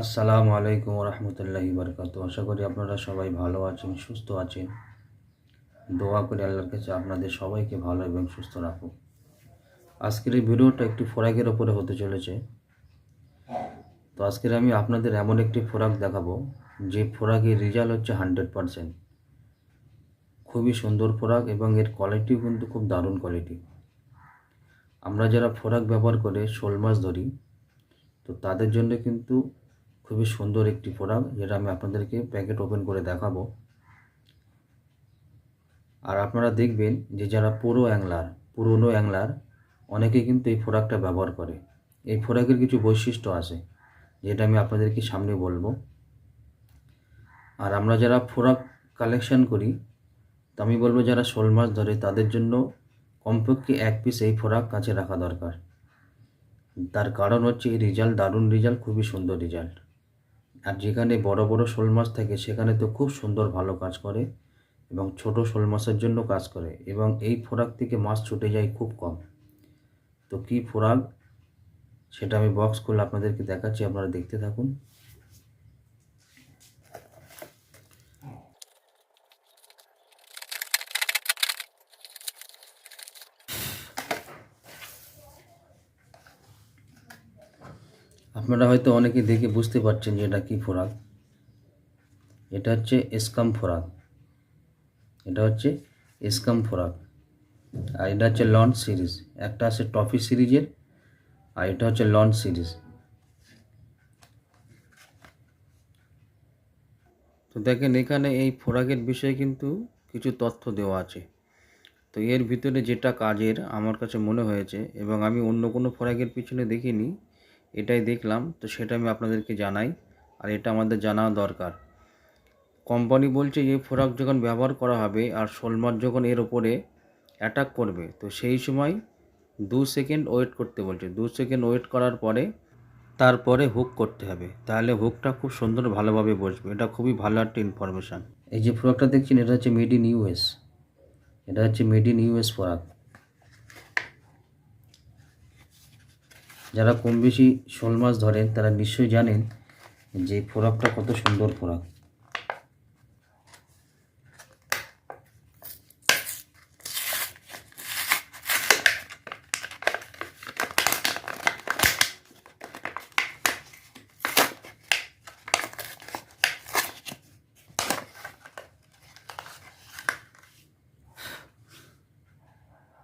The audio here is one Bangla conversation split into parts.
আসসালামু আলাইকুম রহমতুল্লাহি বরকাত আশা করি আপনারা সবাই ভালো আছেন, সুস্থ আছেন। দোয়া করি আল্লাহর কাছে আপনাদের সবাইকে ভালো এবং সুস্থ রাখুক। আজকের এই ভিডিওটা একটি ফোরাকের ওপরে হতে চলেছে। তো আজকের আমি আপনাদের এমন একটি ফোরাক দেখাবো, যে ফোরাকের রেজাল্ট হচ্ছে হান্ড্রেড পারসেন্ট। খুবই সুন্দর ফোরাক এবং এর কোয়ালিটিও কিন্তু খুব দারুণ কোয়ালিটি। আমরা যারা ফোরাক ব্যবহার করে শোল মাছ ধরি, তো তাদের জন্য কিন্তু খুবই সুন্দর একটি প্রোডাক্ট যেটা আমি আপনাদেরকে প্যাকেট ওপেন করে দেখাবো। আর আপনারা দেখবেন যে যারা পুরো অ্যাংলার পুরনো অ্যাংলার অনেকে কিন্তু এই প্রোডাক্টটা ব্যবহার করে। এই ফোরাকের কিছু বৈশিষ্ট্য আছে, যেটা আমি আপনাদেরকে সামনে বলব। আর আমরা যারা ফোরাক কালেকশন করি, তো আমি বলব যারা শোল মাছ ধরে, তাদের জন্য কমপক্ষে এক পিস এই ফোরাক কাছে রাখা দরকার। তার কারণ হচ্ছে এই রেজাল্ট দারুণ রেজাল্ট খুবই সুন্দর রেজাল্ট আর যেখানে বড় বড় শোল মাছ থাকে, সেখানে তো খুব সুন্দর ভালো কাজ করে এবং ছোট শোল মাছের জন্য কাজ করে এবং এই ফোরাক থেকে মাছ ছুটে যায় খুব কম। তো কি ফোরাক? সেটা আমি বক্স করলে আপনাদেরকে দেখাচ্ছি, আপনারা দেখতে থাকুন। আপনারা হয়তো অনেকে দেখে বুঝতে পারছেন যে এটা কী ফোরাক এটা হচ্ছে এসকাম ফোরাক এটা হচ্ছে এসকাম ফোরাক আর এটা হচ্ছে লঞ্চ সিরিজ। একটা আছে টফি সিরিজের, আর এটা হচ্ছে লঞ্চ সিরিজ। তো দেখেন, এখানে এই ফোরাকের বিষয়ে কিন্তু কিছু তথ্য দেওয়া আছে। তো এর ভিতরে যেটা কাজের, আমার কাছে মনে হয়েছে, এবং আমি অন্য কোনো ফোরাকের পিছনে দেখিনি এটাই দেখলাম, তো সেটা আমি আপনাদেরকে জানাই, আর এটা আমাদের জানা দরকার। কোম্পানি বলছে যে, ফোরাক যখন ব্যবহার করা হবে আর শোল মাছ যখন এর ওপরে অ্যাটাক করবে, তো সেই সময় দু সেকেন্ড ওয়েট করতে বলছে। দু সেকেন্ড ওয়েট করার পরে তারপরে হুক করতে হবে। তাহলে হুকটা খুব সুন্দর ভালোভাবে বসবে। এটা খুবই ভালো একটা ইনফরমেশান এই যে ফোরাকটা দেখছেন, এটা হচ্ছে মেড ইন ইউএস এটা হচ্ছে মেড ইন ইউএস ফোরাক। যারা কম বেশি শোল মাছ ধরেন তারা নিশ্চয়ই জানেন যে ফোরাকটা কত সুন্দর ফোরাক।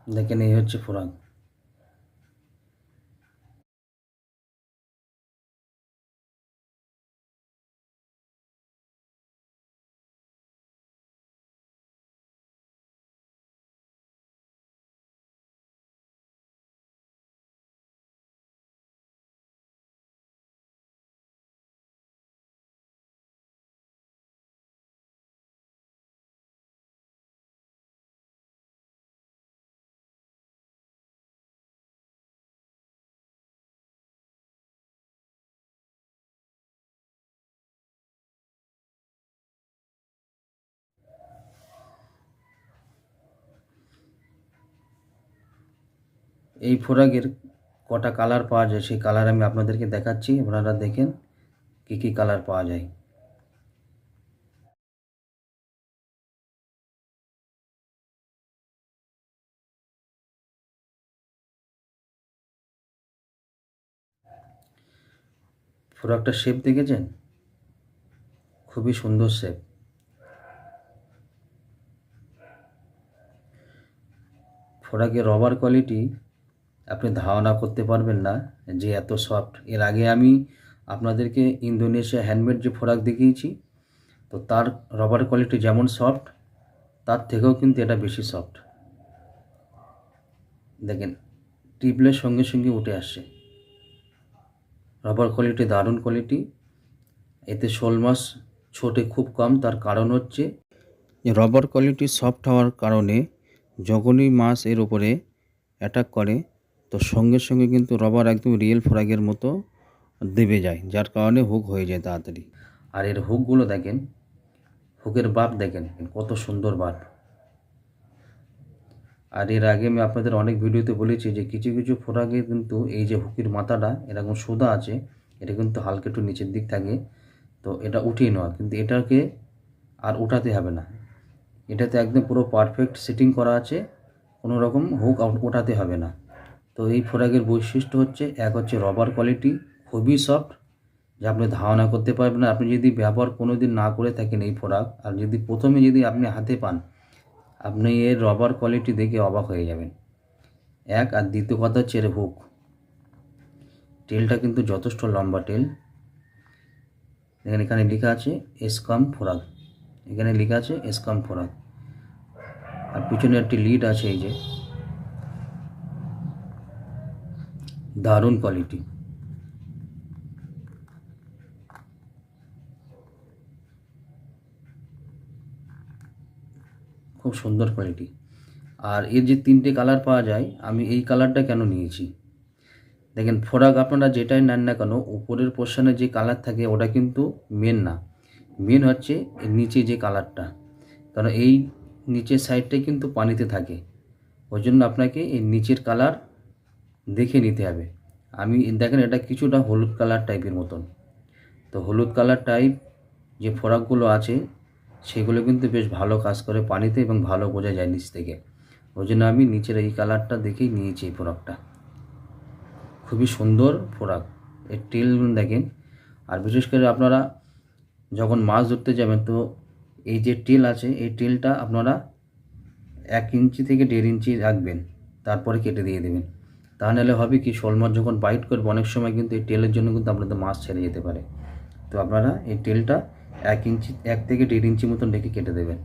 দেখেন, এই হচ্ছে ফোরাক। এই ফোরাগের কটা কালার পাওয়া যায়, সেই কালার আমি আপনাদেরকে দেখাচ্ছি, আপনারা দেখেন কী কী কালার পাওয়া যায়। ফোরাকটার শেপ দেখেছেন? খুবই সুন্দর শেপ ফোরাকের রবার কোয়ালিটি আপনি ধারণা করতে পারবেন না যে এত সফট এর আগে আমি আপনাদেরকে ইন্দোনেশিয়া হ্যান্ডমেড যে ফোরাক দেখিয়েছি, তো তার রবার কোয়ালিটি যেমন সফট তার থেকেও কিন্তু এটা বেশি সফট দেখেন টিপলের সঙ্গে সঙ্গে উঠে আসছে। রবার কোয়ালিটি দারুণ কোয়ালিটি এতে শোল মাছ ছোটে খুব কম, তার কারণ হচ্ছে রবার কোয়ালিটি সফট হওয়ার কারণে যখনই মাছ এর উপরে অ্যাটাক করে তো সঙ্গে সঙ্গে কিন্তু রবার একদম রিয়েল ফ্রাগের মতো দেবে যায়, যার কারণে হুক হয়ে যায় তাড়াতাড়ি। আর এর হুকগুলো দেখেন হুকের বাপ দেখেন, কত সুন্দর বাপ। আর এর আগে আমি আপনাদের অনেক ভিডিওতে বলেছি যে কিছু কিছু ফোরাগে কিন্তু এই যে হুকের মাথাটা এরকম সোদা আছে, এটা কিন্তু হালকা একটু নিচের দিক থাকে, তো এটা উঠিয়ে নেওয়া। কিন্তু এটাকে আর উঠাতে হবে না। এটাতে একদম পুরো পারফেক্ট সেটিং করা আছে, কোনো রকম হুক আউট ওঠাতে হবে না। তো এই ফোরাকের বৈশিষ্ট্য হচ্ছে, এক হচ্ছে রবার কোয়ালিটি খুবই সফট যে আপনি ধারণা করতে পারবেন না। আপনি যদি ব্যবহার কোনো দিন না করে থাকেন এই ফোরাক আর যদি প্রথমে যদি আপনি হাতে পান, আপনি এর রবার কোয়ালিটি দেখে অবাক হয়ে যাবেন। এক, আর দ্বিতীয় কথা হচ্ছে এর হুক টেলটা কিন্তু যথেষ্ট লম্বা টেল এখানে এখানে লেখা আছে এসকাম ফোরাক এখানে লেখা আছে এসকাম ফোরাক আর পিছনে একটি লিড আছে এই যে। দারুণ কোয়ালিটি খুব সুন্দর কোয়ালিটি আর এর যে তিনটে কালার পাওয়া যায়, আমি এই কালারটা কেন নিয়েছি? দেখেন, ফোরাক আপনারা যেটাই নেন না কেন, উপরের পোর্শনে যে কালার থাকে, ওটা কিন্তু মেন না। মেন হচ্ছে নিচে যে কালারটা কারণ এই নিচের সাইডটাই কিন্তু পানিতে থাকে। ওই জন্য আপনাকে এই নিচের কালার দেখে নিতে হবে। আমি, দেখেন এটা কিছুটা হলুদ কালার টাইপের মতন। তো হলুদ কালার টাইপ যে ফোরাকগুলো আছে, সেগুলো কিন্তু বেশ ভালো কাজ করে পানিতে এবং ভালো বোঝা যায় নিচ থেকে। ওই জন্য আমি নিচের এই কালারটা দেখেই নিয়েছি এই ফোরাকটা। খুবই সুন্দর ফোরাক। এর টেল দেখেন। আর বিশেষ করে আপনারা যখন মাছ ধরতে যাবেন, তো এই যে টেল আছে, এই টেলটা আপনারা এক ইঞ্চি থেকে দেড় ইঞ্চি রাখবেন। তারপরে কেটে দিয়ে দেবেন। তা নাহলে হবে কি শোল মাছ যখন বাইট করবে, অনেক সময় কিন্তু এই টেলের জন্য কিন্তু আপনাদের মাছ ছেড়ে যেতে পারে। তো আপনারা এই টেলটা এক ইঞ্চি, এক থেকে দেড় ইঞ্চি মতন রেখে কেটে দেবেন।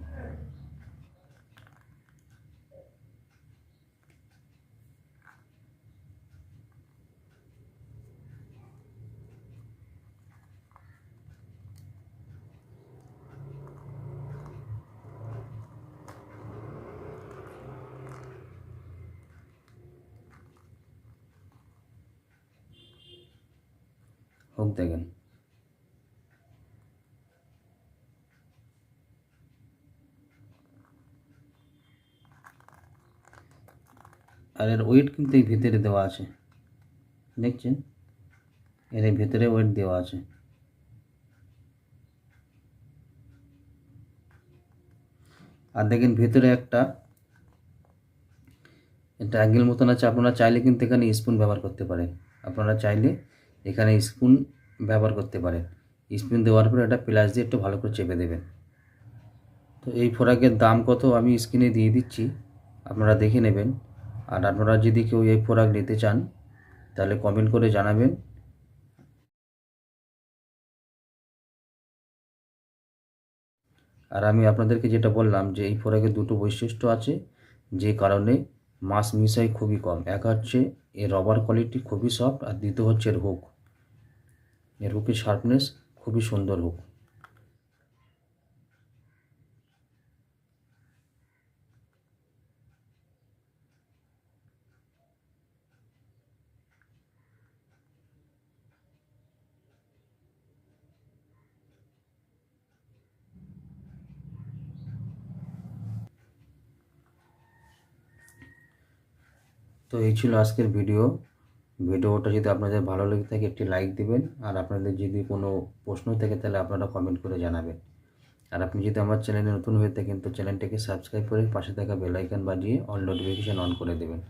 হোক দেখেন। আর এর ওয়েট কিন্তু এই ভিতরে দেওয়া আছে। দেখছেন? এর ভেতরে ওয়েট দেওয়া আছে। আর দেখেন ভেতরে একটা, এটা অ্যাঙ্গেল মতন আছে। আপনারা চাইলে কিন্তু এখানে স্পুন ব্যবহার করতে পারেন। আপনারা চাইলে এখানে স্পুন ব্যবহার করতে পারেন স্পুন দেওয়ার পরে এটা প্লাস দিয়ে একটু ভালো করে চেপে দেবেন। তো এই ফোরাকের দাম কত আমি স্ক্রিনে দিয়ে দিচ্ছি। আপনারা দেখে নেবেন। আর আপনারা যদি কেউ এই ফোরাক নিতে চান, তাহলে কমেন্ট করে জানাবেন। আর আমি আপনাদেরকে যেটা বললাম যে এই ফোরাকের দুটো বৈশিষ্ট্য আছে, যে কারণে মাছ মিশাই খুবই কম। এক হচ্ছে এর রবার কোয়ালিটি খুবই সফট আর দ্বিতীয় হচ্ছে এর হুক এর হুকের শার্পনেস খুবই সুন্দর হুক তো এই ছিল আজকের ভিডিও। ভিডিওটা যদি আপনাদের ভালো লেগে থাকে, একটি লাইক দিবেন। আর আপনাদের যদি কোনো প্রশ্ন থাকে, তাহলে আপনারা কমেন্ট করে জানাবেন। আর আপনি যদি আমার চ্যানেলে নতুন হয়ে থাকেন, তো চ্যানেলটাকে সাবস্ক্রাইব করে পাশে থাকা বেলাইকন বাজিয়ে অল নোটিফিকেশান অন করে দেবেন।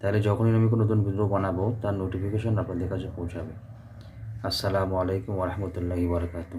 তাহলে যখনই আমি কোনো নতুন ভিডিও বানাবো, তার নোটিফিকেশান আপনাদের কাছে পৌঁছাবে। আসসালামু আলাইকুম ওরহমতুল্লাহি বারকাতু